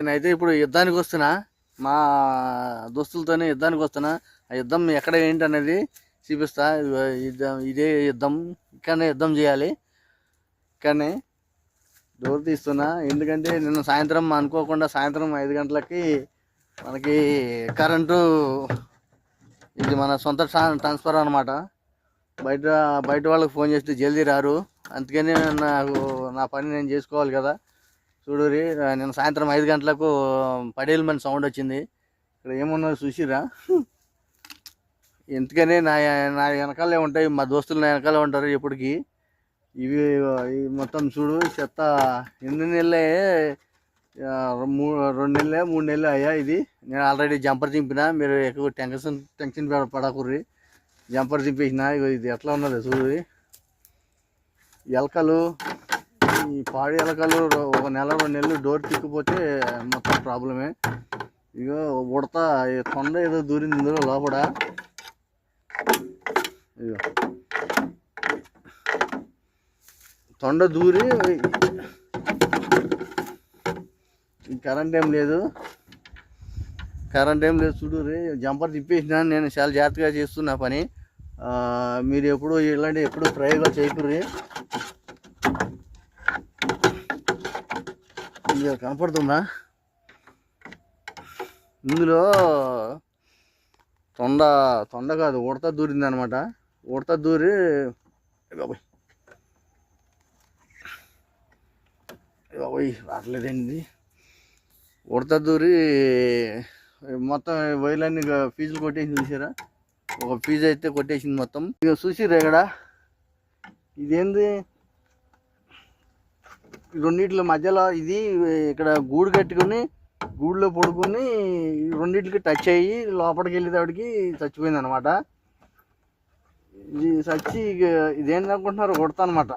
నేనైతే ఇప్పుడు యుద్ధానికి వస్తున్నా. మా దోస్తులతోనే యుద్ధానికి వస్తున్నా. ఆ యుద్ధం ఎక్కడ ఏంటి అనేది చూపిస్తా. యుద్ధం ఇదే యుద్ధం. ఇక్కడనే యుద్ధం చేయాలి. ఇక్కడనే డోర్ తీస్తున్నా. ఎందుకంటే నిన్న సాయంత్రం అనుకోకుండా సాయంత్రం ఐదు గంటలకి మనకి కరెంటు ఇది మన సొంత ట్రాన్స్ఫర్ అనమాట బయట బయట వాళ్ళకి ఫోన్ చేస్తే జల్దీ రారు. అందుకని నాకు నా పని నేను చేసుకోవాలి కదా. చూడురి నేను సాయంత్రం ఐదు గంటలకు పడేలు మన సౌండ్ వచ్చింది. ఇక్కడ ఏమున్నదో చూసిరా ఎందుకని నా నా వెనకాలే ఉంటాయి మా దోస్తులు నా వెనకాలే ఉంటారు ఇప్పటికీ. ఇవి మొత్తం చూడు చెత్త ఎన్ని నెలలే మూ రెండు నెలలే మూడు నెలలు అయ్యా ఇది. నేను ఆల్రెడీ జంపర్ దింపిన మీరు ఎక్కువ టెన్షన్ టెన్షన్ పడ- పడకుర్రి. జంపర్ దింపేసిన ఇది ఎట్లా ఉన్నది చూడు ఎలకలు ఈ పాడి ఎలకలు ఒక నెల రెండు నెలలు డోర్ తిక్కిపోతే మొత్తం ప్రాబ్లమే. ఇగో ఉడత ఈ తొండ ఏదో దూరింది ఇందులో లోపల. ఇగో. తొండ దూరి కరెంట్ ఏం లేదు. కరెంట్ ఏం లేదు చూడు రే జంపర్ తిప్పేసిన నేను చాలా జాగ్రత్తగా చేస్తున్నా పని. మీరు ఎప్పుడు ఇలాంటి ఎప్పుడు ప్రయోగాలు చేయకుర్రీ ఇది కనపడుతుందా? ఇందులో తొండ తొండ కాదు ఉడత దూరింది అనమాట ఉడత దూరి బాబోయ్. బాబోయ్ రావట్లేదండి ఉడత దూరి మొత్తం వైర్లన్నీ ఫీజులు కొట్టేసి చూసారా? ఒక ఫీజు అయితే కొట్టేసింది మొత్తం. ఇక చూసిరా ఇక్కడ? ఇదేంది? రెండింటి మధ్యలో ఇది ఇక్కడ గూడు కట్టుకుని గూడులో పడుకొని రెండింటికి టచ్ అయ్యి లోపలికి వెళ్ళేటప్పటికి చచ్చిపోయింది అనమాట ఇది చచ్చి ఇక ఇదేంటి అనుకుంటున్నారు కొడతా అనమాట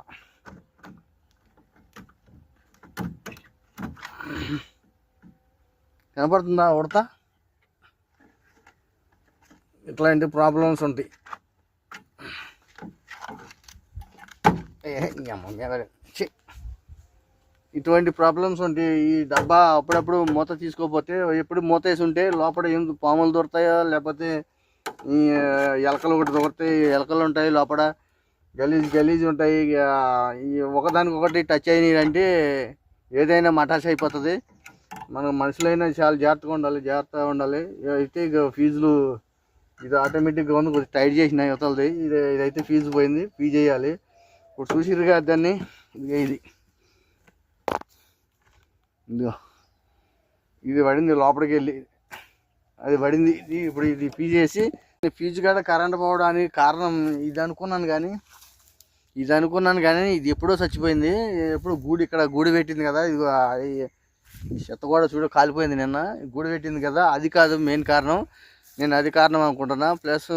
కనపడుతుందా ఉడత ఇట్లాంటి ప్రాబ్లమ్స్ ఉంటాయి. ఏ, అమ్మ ఇటువంటి ప్రాబ్లమ్స్ ఉంటాయి ఈ డబ్బా అప్పుడప్పుడు మూత తీసుకోకపోతే ఎప్పుడు మూత వేసి ఉంటే లోపల ఏం పాములు దొరుకుతాయో లేకపోతే ఈ ఎలకలు ఒకటి దొరుకుతాయి ఎలకలు ఉంటాయి లోపల గలీజ్ గలీజ్ ఉంటాయి. ఇక ఈ ఒకదానికి ఒకటి టచ్ అయినాయి అంటే ఏదైనా మటాస్ అయిపోతుంది. మనం మనుషులైనా చాలా జాగ్రత్తగా ఉండాలి జాగ్రత్తగా ఉండాలి. అయితే ఇక ఫీజులు ఇది ఆటోమేటిక్గా ఉంది కొద్దిగా టైట్ చేసిన యువతలది ఇది ఇదైతే ఫీజు పోయింది ఫీజు చేయాలి. ఇప్పుడు చూసిరుగా దాన్ని ఇది. ఇదిగో. ఇది పడింది లోపలికి వెళ్ళి. అది పడింది ఇది ఇప్పుడు ఇది ఫీజు చేసి ఫీజు కాడ కరెంట్ పోవడానికి కారణం ఇది అనుకున్నాను కానీ ఇది అనుకున్నాను కానీ ఇది ఎప్పుడో చచ్చిపోయింది. ఎప్పుడు గూడు ఇక్కడ గూడు పెట్టింది కదా ఇది చెత్త కూడా చూడ కాలిపోయింది నిన్న. గూడు పెట్టింది కదా అది కాదు మెయిన్ కారణం. నేను అది కారణం అనుకుంటున్నా. ప్లస్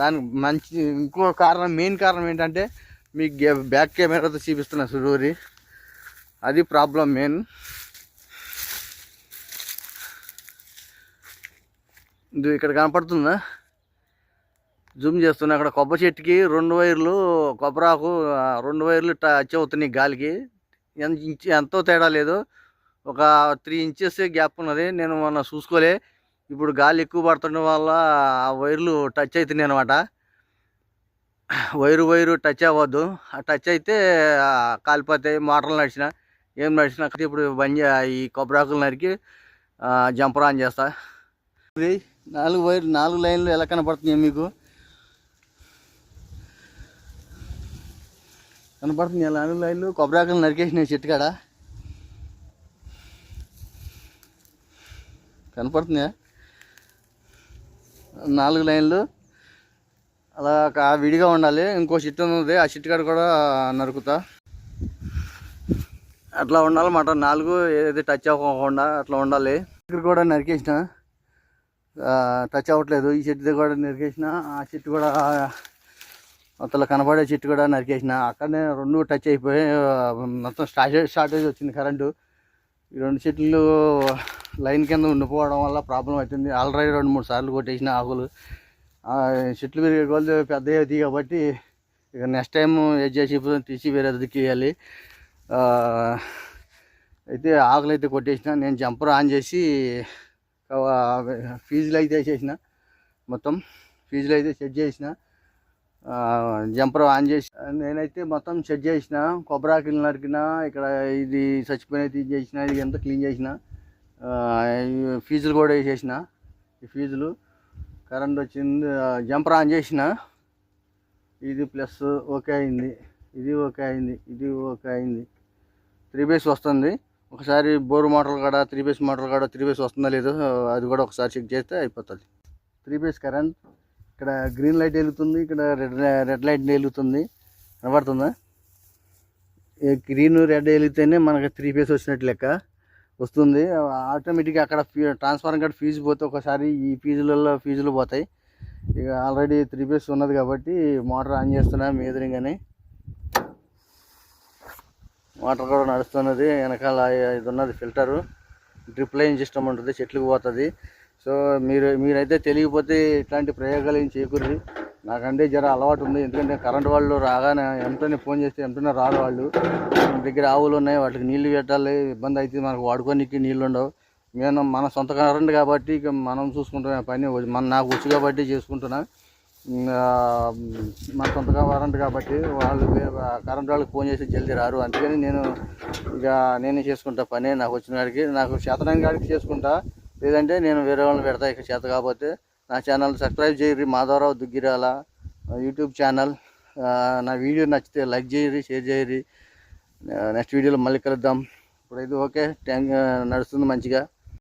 దానికి మంచి ఇంకో కారణం మెయిన్ కారణం ఏంటంటే మీకు బ్యాక్ కెమెరాతో చూపిస్తున్నా సుడూరి. అది ప్రాబ్లం మెయిన్. ఇది ఇక్కడ కనపడుతుందా? జూమ్ చేస్తున్నా. అక్కడ కొబ్బరి చెట్టుకి రెండు వైర్లు కొబ్బరాకు రెండు వైర్లు టచ్ అవుతున్నాయి గాలికి. ఎంత ఇంచ్ ఎంతో తేడా లేదు. ఒక త్రీ ఇంచెస్ గ్యాప్ ఉన్నది. నేను మొన్న చూసుకోలే. ఇప్పుడు గాలి ఎక్కువ పడుతుండడం వల్ల ఆ వైర్లు టచ్ అవుతున్నాయి అనమాట వైరు వైరు టచ్ అవ్వద్దు. ఆ టచ్ అయితే కాలిపోతాయి. మోటార్లు నడిచిన ఏం నడిచినా ఇప్పుడు బంజ ఈ కొబ్బరాకులు నరికి జంపరాన్ చేస్తా. నాలుగు వైర్ నాలుగు లైన్లు ఎలా కనపడుతున్నాయి మీకు? కనపడుతుంది నాలుగు లైన్లు కొబ్బరాకులు నరికేసినాయి చెట్టు కాడ కనపడుతున్నాయా? నాలుగు లైన్లు. అలా కా- విడిగా ఉండాలి. ఇంకో చెట్టు ఉంది. ఆ చెట్టు కాడ కూడా నరుకుతా. అట్లా ఉండాలన్నమాట నాలుగు ఏదైతే టచ్ అవ్వకుండా అట్లా ఉండాలి. ఇక్కడ కూడా నరికేసిన. టచ్ అవ్వట్లేదు. ఈ చెట్టు కూడా నరికేసిన ఆ చెట్టు కూడా మొత్తం కనబడే చెట్టు కూడా నరికేసిన. అక్కడనే రెండు టచ్ అయిపోయి మొత్తం స్టార్టేజ్ స్టార్టేజ్ వచ్చింది కరెంటు. ఈ రెండు చెట్లు లైన్ కింద ఉండిపోవడం వల్ల ప్రాబ్లం అవుతుంది. ఆల్రెడీ రెండు మూడు సార్లు కొట్టేసిన ఆకులు. చెట్లు పెరిగే కొలది పెద్ద అవుతాయి కాబట్టి ఇక నెక్స్ట్ టైం ఏజ్ చేసి తీసి వేరే దిక్కేయాలి అయితే ఆకులు అయితే కొట్టేసిన. నేను జంపర్ ఆన్ చేసి ఫీజులు అయితే వేసేసిన మొత్తం ఫీజులు అయితే సెట్ చేసిన జంపర్ ఆన్ చేసి నేనైతే మొత్తం సెట్ చేసిన కొబ్బరాకిలు నరికిన ఇక్కడ ఇది చచ్చిపోయిన చేసిన ఇది ఎంత క్లీన్ చేసిన ఫీజులు కూడా వేసేసిన ఈ ఫీజులు కరెంట్ వచ్చింది జంపర్ ఆన్ చేసిన ఇది ప్లస్ ఓకే అయింది ఇది ఓకే అయింది ఇది ఓకే అయింది త్రీ బేస్ వస్తుంది. ఒకసారి బోర్ మోటార్ కాడ త్రీ బేస్ మోటార్ కాడ త్రీ బేస్ వస్తుందా లేదో అది కూడా ఒకసారి చెక్ చేస్తే అయిపోతుంది. త్రీ బేస్ కరెంట్ ఇక్కడ గ్రీన్ లైట్ వెలుగుతుంది ఇక్కడ రెడ్ రెడ్ లైట్ వెలుగుతుంది. కనబడుతుందా? గ్రీన్ రెడ్ వెలిగితేనే మనకి త్రీ ఫేస్ వచ్చినట్టు లెక్క వస్తుంది. ఆటోమేటిక్గా అక్కడ ట్రాన్స్ఫార్మర్ కాడ ఫీజు పోతే ఒకసారి ఈ ఫీజులలో ఫీజులు పోతాయి. ఇక ఆల్రెడీ త్రీ ఫేస్ ఉన్నది కాబట్టి మోటార్ ఆన్ చేస్తున్నా మీ ఎదురుగానే వాటర్ కూడా నడుస్తున్నది. వెనకాల ఇది ఉన్నది ఫిల్టరు. డ్రిప్ లైన్ సిస్టమ్ ఉంటుంది చెట్లకు పోతుంది. సో మీరు మీరైతే తెలియకపోతే ఇట్లాంటి ప్రయోగాలు ఏం చేయకూడదు. నాకంటే జర అలవాటు ఉంది. ఎందుకంటే కరెంట్ వాళ్ళు రాగానే ఎంతనే ఫోన్ చేస్తే ఎంతనే రారు వాళ్ళు. దగ్గర ఆవులు ఉన్నాయి వాటికి నీళ్ళు పెట్టాలి. ఇబ్బంది అయితే మనకు వాడుకోనికి నీళ్ళు ఉండవు. నేను మన సొంత కరెంట్ కాబట్టి ఇక మనం చూసుకుంటున్న. పని మన నాకు వచ్చు కాబట్టి చేసుకుంటున్నా. మన సొంతగా వారంట్ కాబట్టి వాళ్ళు కరెంట్ వాళ్ళకి ఫోన్ చేసి జల్దీ రారు. అందుకని నేను ఇక నేనే చేసుకుంటా పని. నాకు వచ్చిన వాడికి నాకు చేతనాన్ని కాడికి చేసుకుంటా. లేదంటే నేను వేరే వాళ్ళని పెడతా ఇక చేత కాకపోతే. నా ఛానల్ సబ్స్క్రైబ్ చేయరు మాధవరావు దుగ్గిరాల యూట్యూబ్ ఛానల్. నా వీడియో నచ్చితే లైక్ చేయరి షేర్ చేయరు నెక్స్ట్ వీడియోలో మళ్ళీ కలుద్దాం. ఇప్పుడైతే ఓకే. ట్యాంక్ నడుస్తుంది మంచిగా.